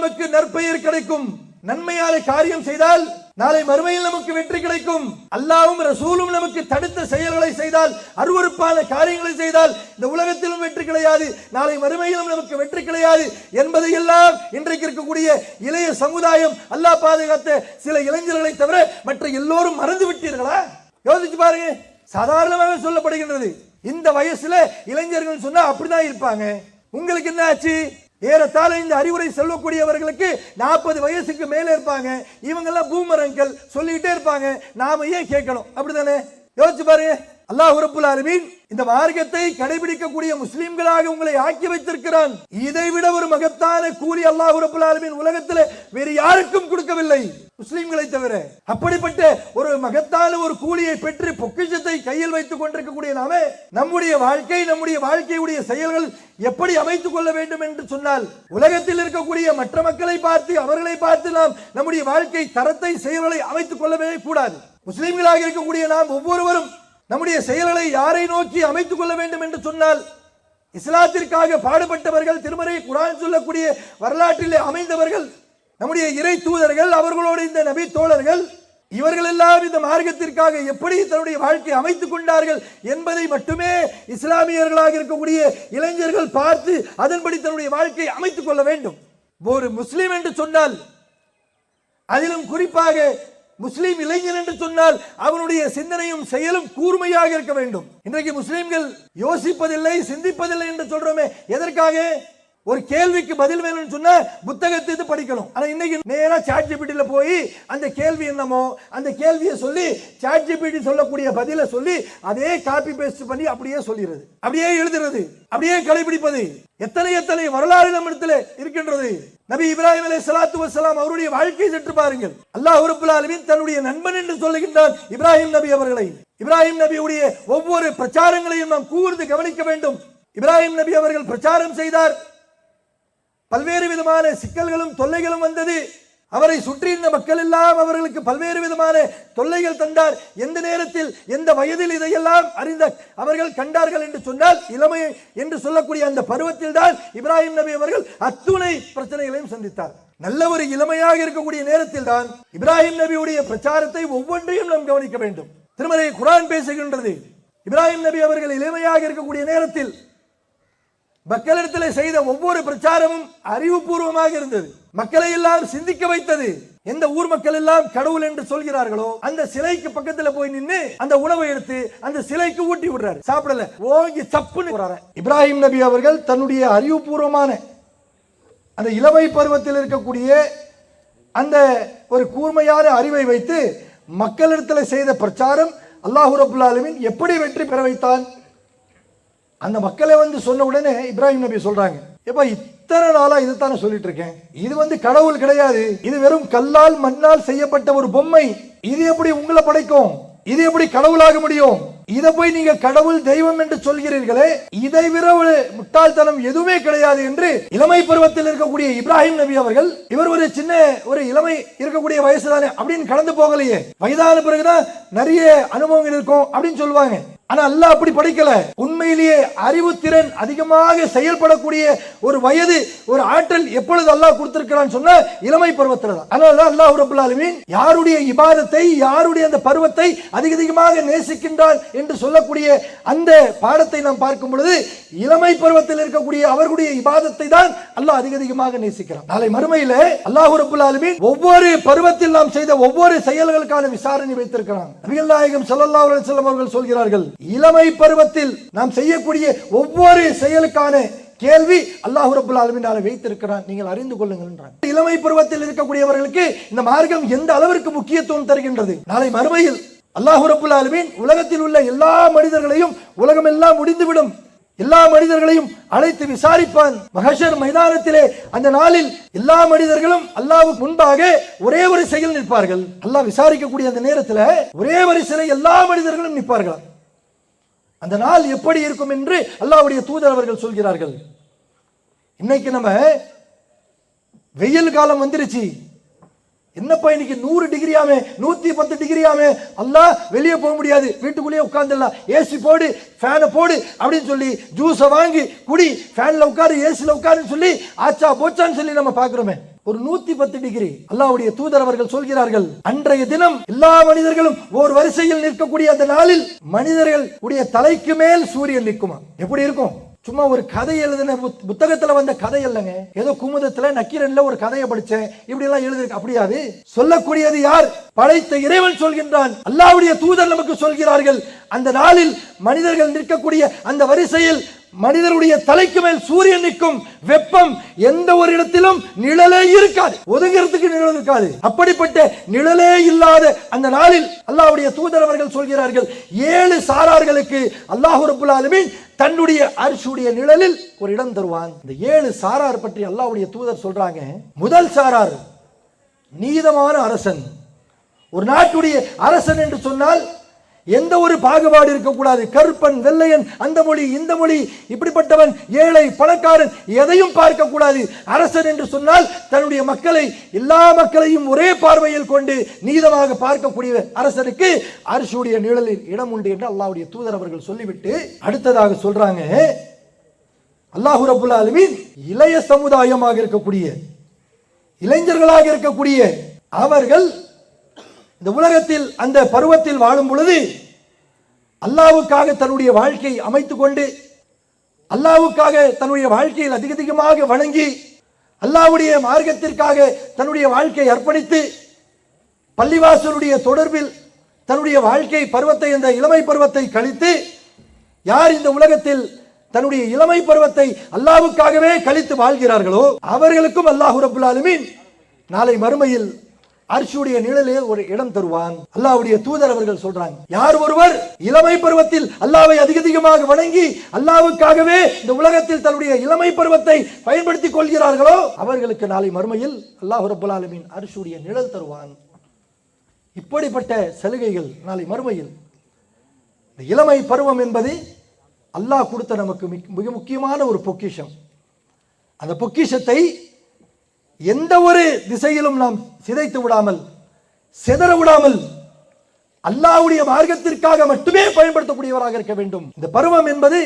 நமக்கு நற்பெயர் கிடைக்கும். நன்மையாலே காரியம் செய்தால் நாளை மறுமையில் நமக்கு வெற்றி கிடைக்கும். அல்லாவும் ரசூலும் நமக்கு தடுத்த செயல்களை செய்தால் அருவறுப்பான காரியங்களை செய்தால் இந்த உலகத்திலும் வெற்றி கிடையாது நாளை மறுமையிலும் நமக்கு வெற்றி கிடையாது என்பதையெல்லாம் இன்றைக்கு இருக்கக்கூடிய இளைய சமுதாயம் அல்லாஹ் பாதுகாத்த சில இளைஞர்களை தவிர மற்ற எல்லோரும் மறந்து விட்டீர்களா? யோசிச்சு பாருங்க. சாதாரணமாக சொல்லப்படுகின்றது. இந்த வயசுல இளைஞர்கள் சொன்னா அப்படிதான் இருப்பாங்க. உங்களுக்கு என்ன ஆச்சு? ஏறத்தாழ இந்த அறிவுரை சொல்லக்கூடியவர்களுக்கு நாற்பது வயசுக்கு மேலே இருப்பாங்க. இவங்கெல்லாம் பூமரங்கள் சொல்லிக்கிட்டே இருப்பாங்க. நாம ஏன் கேட்கணும்? அப்படிதானே யோசிச்சு பாருங்க அல்லாஹ் ரப்புல் அலமீன் இந்த மார்க்கத்தை கடைபிடிக்கக்கூடிய முஸ்லிம்களாக உங்களை ஆக்கி வைத்திருக்கிறான். இதை விட ஒரு மகத்தான கூலி அல்லாஹ் ரப்புல் அலமீன் உலகத்தில் வேறு யாருக்கும் கொடுக்கவில்லை. முஸ்லிம்களை தவிர அப்படிப்பட்ட ஒரு மகத்தான ஒரு கூலியை பெற்று பொக்கிஷத்தை கையில் வைத்துக் கொண்டிருக்கக்கூடிய நாம நம்முடைய வாழ்க்கை நம்முடைய வாழ்க்கையுடைய செயல்கள் எப்படி அமைத்துக் கொள்ள வேண்டும் என்று சொன்னால் உலகத்தில் இருக்கக்கூடிய மற்ற மக்களை பார்த்து அவர்களை பார்த்து நாம் நம்முடைய வாழ்க்கை தரத்தை செயல்களை அமைத்துக் கொள்ளவே கூடாது. முஸ்லிம்களாக இருக்கக்கூடிய நாம் ஒவ்வொருவரும் நம்முடைய செயல்களை யாரை நோக்கி அமைத்துக் கொள்ள வேண்டும் என்று சொன்னால் இஸ்லாத்திற்காக பாடுபட்டவர்கள் திருமறை குரான் சொல்லக்கூடிய வரலாற்றிலே அமைந்தவர்கள் நம்முடைய இறை தூதர்கள் அவர்களோடு இந்த நபி தோழர்கள் இவர்கள் எல்லாம் இந்த மார்க்கத்திற்காக எப்படி தன்னுடைய வாழ்க்கை அமைத்துக் கொண்டார்கள் என்பதை மட்டுமே இஸ்லாமியர்களாக இருக்கக்கூடிய இளைஞர்கள் பார்த்து அதன்படி தன்னுடைய வாழ்க்கையை அமைத்துக் கொள்ள வேண்டும். ஒரு முஸ்லீம் என்று சொன்னால் அதிலும் குறிப்பாக முஸ்லீம் இளைஞன் என்று சொன்னால் அவனுடைய சிந்தனையும் செயலும் கூர்மையாக இருக்க வேண்டும். இன்றைக்கு முஸ்லீம்கள் யோசிப்பதில்லை சிந்திப்பதில்லை என்று சொல்றோமே எதற்காக? ஒரு கேள்விக்கு பதில் வேணும்னு சொன்னா புத்தகத்தை இது படிக்கணும். ஆனா இன்னைக்கு நேரா சாட் ஜிபிடில போய் அந்த கேள்வி என்னமோ அந்த கேள்வியை சொல்லி சாட் ஜிபிடி சொல்லக்கூடிய பதிலை சொல்லி அதே காப்பி பேஸ்ட் பண்ணி அப்படியே சொல்லிடுறது. அப்படியே எழுதுறது. அப்படியே கடைபிடிப்பது. எத்தனை எத்தனை வரலாறு நம்மிடத்தில் இருக்கின்றது. நபி இப்ராஹிம் அலை சலாத்து வசலாம் அவருடைய வாழ்க்கையை சற்று பாருங்கள். அல்லாஹ் ரப்புல் ஆலமீன் தன்னுடைய நண்பன் என்று சொல்லுகின்றான் இப்ராஹிம் நபி அவர்களை. இப்ராஹிம் நபியுடைய ஒவ்வொரு பிரச்சாரங்களையும் நாம் கூர்ந்து கவனிக்க வேண்டும். இப்ராஹிம் நபி அவர்கள் பிரச்சாரம் செய்தார். பல்வேறு விதமான சிக்கல்களும் தொல்லைகளும் வந்தது. அவரை சுற்றியிருந்த மக்கள் எல்லாம் அவர்களுக்கு பல்வேறு விதமான தொல்லைகள் தந்தார். எந்த நேரத்தில் எந்த வயதில் இதையெல்லாம் அறிந்த அவர்கள் கண்டார்கள் என்று சொன்னால் இளமை என்று சொல்லக்கூடிய அந்த பருவத்தில் தான் இப்ராஹிம் நபி அவர்கள் அத்துணை பிரச்சனைகளையும் சந்தித்தார். நல்ல ஒரு இளமையாக இருக்கக்கூடிய நேரத்தில் தான் இப்ராஹிம் நபியுடைய பிரச்சாரத்தை ஒவ்வொன்றையும் நாம் கவனிக்க வேண்டும். திருமலை குரான் பேசுகின்றது. இப்ராஹிம் நபி அவர்கள் இளமையாக இருக்கக்கூடிய நேரத்தில் மக்களிடத்தில் செய்த ஒவ்வொரு பிரச்சாரமும் அறிவுபூர்வமாக இருந்தது. மக்களை எல்லாம் சிந்திக்க வைத்தது. எந்த ஊர் மக்கள் எல்லாம் கடவுள் என்று சொல்கிறார்களோ அந்த சிலைக்கு பக்கத்துல போய் நின்று அந்த உணவை எடுத்து அந்த சிலைக்கு ஊட்டி விடுறாரு. சாப்பிடல. ஓங்கி சப்புன்னு வர்றாரு. இப்ராஹிம் நபி அவர்கள் தன்னுடைய அறிவுபூர்வமான அந்த இளமை பருவத்தில் இருக்கக்கூடிய அந்த ஒரு கூர்மையான அறிவை வைத்து மக்களிடத்தில் செய்த பிரச்சாரம் அல்லாஹு ரபுல்லாலுமின் எப்படி வெற்றி பெற வைத்தான் அந்த மக்களை வந்து சொன்ன உடனே இப்ராஹிம் நபி சொல்றாங்க எப்ப இத்தனை நாளா இதுதானே சொல்லிட்டு இருக்கேன் இது வந்து கடவுள் கிடையாது. இது வெறும் கல்லால் மண்ணால் செய்யப்பட்ட ஒரு பொம்மை. இது எப்படி உங்களை படைக்கும்? இது எப்படி கடவுளாக முடியும்? இதை போய் நீங்க கடவுள் தெய்வம் என்று சொல்கிறீர்களே இதை விட ஒரு முட்டாள்தனம் எதுவுமே கிடையாது என்று இளமை பருவத்தில் இருக்கக்கூடிய இப்ராஹிம் நபி அவர்கள் இவர் ஒரு சின்ன ஒரு இளமை இருக்கக்கூடிய வயசு தானே அப்படின்னு கடந்து போகலையே. வயதான பிறகுதான் நிறைய அனுபவங்கள் இருக்கும் அப்படின்னு சொல்லுவாங்க. ஆனா அல்லாஹ் அப்படி படிக்கல. உண்மையிலேயே அறிவுத்திறன் அதிகமாக செயல்படக்கூடிய ஒரு வயது ஒரு ஆற்றல் எப்பொழுது அல்லாஹ் கொடுத்திருக்கிறான்னு சொன்னா இளமை பருவத்தில் தான். அதனால அல்லாஹ் ரப்பல் யாருடைய இபாதத்தை யாருடைய அந்த பருவத்தை அதிக அதிகமாக நேசிக்கின்றான் என்று சொல்லக்கூடிய அந்த பாடத்தை நாம் பார்க்கும் பொழுது இளமை பருவத்தில் இருக்கக்கூடிய அவர்களுடைய இபாதத்தை தான் அல்லாஹ் அதிக அதிகமாக நேசிக்கிறான். நாளை மறுமையில அல்லாஹ் ரப்பல் ஒவ்வொரு பருவத்தில் நாம் செய்த ஒவ்வொரு செயல்களுக்கான விசாரணை வைத்திருக்கிறான். நபிகள் நாயகம் சல்லா அலைஹி அவர்கள் சொல்கிறார்கள் இளமை பருவத்தில் நாம் செய்யக்கூடிய ஒவ்வொரு செயலுக்கான கேள்வி அல்லாஹ் ரபுல் ஆலமீனால வைத்திருக்கிறான். நீங்கள் அறிந்து கொள்ளுங்கள் இளமை பருவத்தில் இருக்கக்கூடியவர்களுக்கு இந்த மார்க்கம் எந்த அளவிற்கு முக்கியத்துவம் தருகின்றது? நாளை மறுமையில் அல்லாஹ் ரபுல் ஆலமீன் உலகத்தில் உள்ள எல்லா மனிதர்களையும் உலகம் எல்லாம் முடிந்துவிடும். எல்லா மனிதர்களையும் அழைத்து விசாரிப்பான். மகஷர் மைதானத்திலே அந்த நாளில் எல்லா மனிதர்களும் அல்லாவுக்கு முன்பாக ஒரே ஒரு செயல் நிற்பார்கள். அல்லாஹ் விசாரிக்கக்கூடிய அந்த நேரத்தில் ஒரே ஒரு சிலை எல்லா மனிதர்களும் நிற்பார்களாம். அந்த நாள் எப்படி இருக்கும் என்று அல்லாவுடைய தூதர் அவர்கள் சொல்கிறார்கள். இன்னைக்கு நம்ம வெயில் காலம் வந்துருச்சு. என்னப்பா இன்னைக்கு நூறு டிகிரியாமே நூத்தி பத்து டிகிரியாமே? அல்லாஹ் வெளியே போக முடியாது. வீட்டுக்குள்ளேயே உட்காந்துடலாம் ஏசி போடு ஃபேனை போடு அப்படின்னு சொல்லி ஜூஸை வாங்கி குடி ஃபேனில் உட்காரு ஏசியில் உட்காருன்னு சொல்லி ஆச்சா போச்சான்னு சொல்லி நம்ம பார்க்குறோமே. ஒரு நூத்தி பத்து டிகிரி அல்லாவுடைய தூதர் அவர்கள் சொல்கிறார்கள் அன்றைய தினம் எல்லா மனிதர்களும் ஒரு வரிசையில் நிற்கக்கூடிய அந்த நாளில் மனிதர்கள் உடைய தலைக்கு மேல் சூரியன் நிற்குமா? எப்படி இருக்கும்? சும்மா ஒரு கதை எழுதின புத்- புத்தகத்துல வந்த கதை இல்லைங்க. ஏதோ குமுதத்துல நக்கீரன்ல ஒரு கதையை படிச்சேன் இப்படி எல்லாம் எழுது அப்படியாது. சொல்லக்கூடியது யார்? படைத்த இறைவன் சொல்கின்றான். அல்லாவுடைய தூதர் நமக்கு சொல்கிறார்கள் அந்த நாளில் மனிதர்கள் நிற்கக்கூடிய அந்த வரிசையில் மனிதருடைய தலைக்கு மேல் சூரியன் நிற்கும் வெப்பம் எந்த ஒரு இடத்திலும் நிழலே இருக்காது. ஒதுங்கிறதுக்கு நிழல் இருக்காது. அப்படிப்பட்ட நிழலே இல்லாத அந்த நாளில் அல்லாஹ்வுடைய தூதர் அவர்கள் சொல்கிறார்கள் ஏழு சாரார்களுக்கு அல்லாஹ் ரப்புல் ஆலமீன் தன்னுடைய அரிசுடைய நிழலில் ஒரு இடம் தருவான். இந்த ஏழு சாரார் பற்றி அல்லாஹ்வுடைய தூதர் சொல்றாங்க முதல் சாரார் நீதமான அரசன். ஒரு நாட்டுடைய அரசன் என்று சொன்னால் எந்த ஒரு பாகுபாடு இருக்கக்கூடாது. கருப்பன் வெள்ளையன் அந்த மொழி இந்த மொழி. இப்படிப்பட்டவன் ஏழை பணக்காரன் எதையும் பார்க்கக்கூடாது. அரசன் என்று சொன்னால் தன்னுடைய மக்களை எல்லா மக்களையும் ஒரே பார்வையில் கொண்டு நீதமாக பார்க்கக்கூடிய அரசனுக்கு அரசுடைய நிழலில் இடம் உண்டு என்று அல்லாவுடைய தூதர் அவர்கள் சொல்லிவிட்டு அடுத்ததாக சொல்றாங்க. அல்லாஹு ரபுல் ஆலமீன் இளைய சமுதாயமாக இருக்கக்கூடிய இளைஞர்களாக இருக்கக்கூடிய அவர்கள் இந்த உலகத்தில் அந்த பருவத்தில் வாழும் பொழுது அல்லாவுக்காக தன்னுடைய வாழ்க்கை அமைத்து கொண்டு அல்லாவுக்காக தன்னுடைய வாழ்க்கையில் அதிக அதிகமாக வணங்கி அல்லாவுடைய மார்க்கத்திற்காக தன்னுடைய வாழ்க்கையை அர்ப்பணித்து பள்ளிவாசலுடைய தொடர்பில் தன்னுடைய வாழ்க்கை பருவத்தை இந்த இளமை பருவத்தை கழித்து யார் இந்த உலகத்தில் தன்னுடைய இளமை பருவத்தை அல்லாவுக்காகவே கழித்து வாழ்கிறார்களோ அவர்களுக்கும் அல்லாஹு ரபுல்லாலுமின் நாளை மறுமையில் அரிசியுடைய நிழலே ஒரு இடம் தருவான். அல்லாவுடைய தூதர் அவர்கள் சொல்றாங்க யார் ஒருவர் இளமை பருவத்தில் அல்லாவை அதிக அதிகமாக வணங்கி அல்லாவுக்காகவே இந்த உலகத்தில் தன்னுடைய இளமை பருவத்தை பயன்படுத்திக் கொள்கிறார்களோ அவர்களுக்கு நாளை மறுமையில் அல்லாஹ் ரபுல் ஆலமீன் அரிசியுடைய நிழல் தருவான். இப்படிப்பட்ட சலுகைகள் நாளை மறுமையில். இந்த இளமை பருவம் என்பது அல்லாஹ் கொடுத்த நமக்கு மிக முக்கியமான ஒரு பொக்கிஷம். அந்த பொக்கிஷத்தை எந்த ஒரு திசையிலும் நாம் சிதைத்து விடாமல் சிதற விடாமல் அல்லாஹ்வுடைய மார்க்கத்திற்காக மட்டுமே பயன்படுத்தக்கூடியவராக இருக்க வேண்டும். இந்த பருவம் என்பது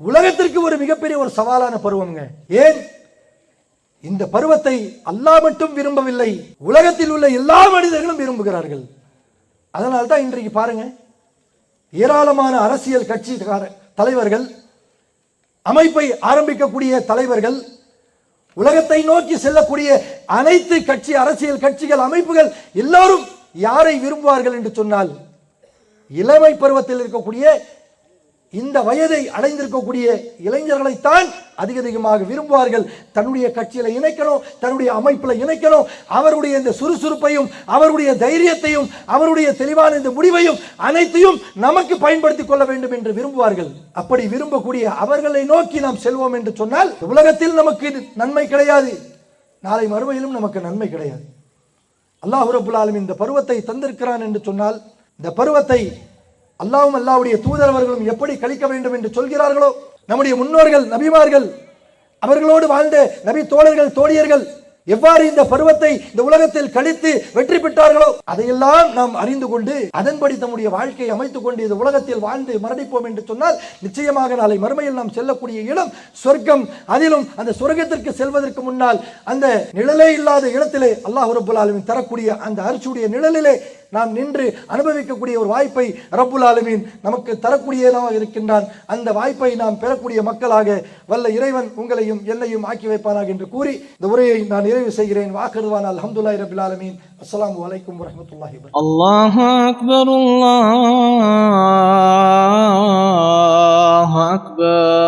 உலகத்திற்கு ஒரு மிகப்பெரிய ஒரு சவாலான பருவம்ங்க. ஏன்? இந்த பருவத்தை அல்லாஹ் மட்டும் விரும்பவில்லை உலகத்தில் உள்ள எல்லா மனிதர்களும் விரும்புகிறார்கள். அதனால தான் இன்றைக்கு பாருங்க ஏராளமான அரசியல் கட்சி தலைவர்கள் அமைப்பை ஆரம்பிக்கக்கூடிய தலைவர்கள் உலகத்தை நோக்கி செல்லக்கூடிய அனைத்து கட்சி அரசியல் கட்சிகள் அமைப்புகள் எல்லாரும் யாரை விரும்புவார்கள் என்று சொன்னால் இளமை பருவத்தில் இருக்கக்கூடிய இந்த வயதை அடைந்திருக்கக்கூடிய இளைஞர்களைத்தான் அதிக அதிகமாக விரும்புவார்கள். தன்னுடைய கட்சியில் இணைக்கணும் தன்னுடைய அமைப்பில் இணைக்கணும் அவருடைய இந்த சுறுசுறுப்பையும் அவருடைய தைரியத்தையும் அவருடைய தெளிவான இந்த முடிவையும் அனைத்தையும் நமக்கு பயன்படுத்திக் கொள்ள வேண்டும் என்று விரும்புவார்கள். அப்படி விரும்பக்கூடிய அவர்களை நோக்கி நாம் செல்வோம் என்று சொன்னால் உலகத்தில் நமக்கு நன்மை கிடையாது. நாளை மறுமையிலும் நமக்கு நன்மை கிடையாது. அல்லாஹ் ரபுல் இந்த பருவத்தை தந்திருக்கிறான் என்று சொன்னால் இந்த பருவத்தை அல்லாவும் அல்லாவுடைய தூதரவர்களும் எப்படி கழிக்க வேண்டும் என்று சொல்கிறார்களோ நம்முடைய முன்னோர்கள் நபிமார்கள் அவர்களோடு வாழ்ந்த நபி தோழர்கள் தோழியர்கள் எவ்வாறு இந்த பருவத்தை இந்த உலகத்தில் கழித்து வெற்றி பெற்றார்களோ அதையெல்லாம் நாம் அறிந்து கொண்டு அதன்படி தம்முடைய வாழ்க்கையை அமைத்துக் கொண்டு இந்த உலகத்தில் வாழ்ந்து மரணிப்போம் என்று சொன்னால் நிச்சயமாக நாளை மறுமையில் நாம் செல்லக்கூடிய இடம் சொர்க்கம். அதிலும் அந்த சொர்க்கத்திற்கு செல்வதற்கு முன்னால் அந்த நிழலே இல்லாத இடத்திலே அல்லாஹ் ரப்புல் ஆலமீன் தரக்கூடிய அந்த அரிசியுடைய நிழலிலே நாம் நின்று அனுபவிக்கக்கூடிய ஒரு வாய்ப்பை ரப்புல் ஆலமீன் நமக்கு தரக்கூடியதாக இருக்கின்றான். அந்த வாய்ப்பை நாம் பெறக்கூடிய மக்களாக வல்ல இறைவன் உங்களையும் என்னையும் ஆக்கி வைப்பானாக என்று கூறி இந்த உரையை நான் நிறைவு செய்கிறேன் வாக்கருவான் அலமதுல்லாய் ரபில் ஆலமீன் அஸ்லாம் வலைக்கம் வரமத்துல்லாஹி அல்லாஹ் அக்பர் அல்லாஹ் அக்பர்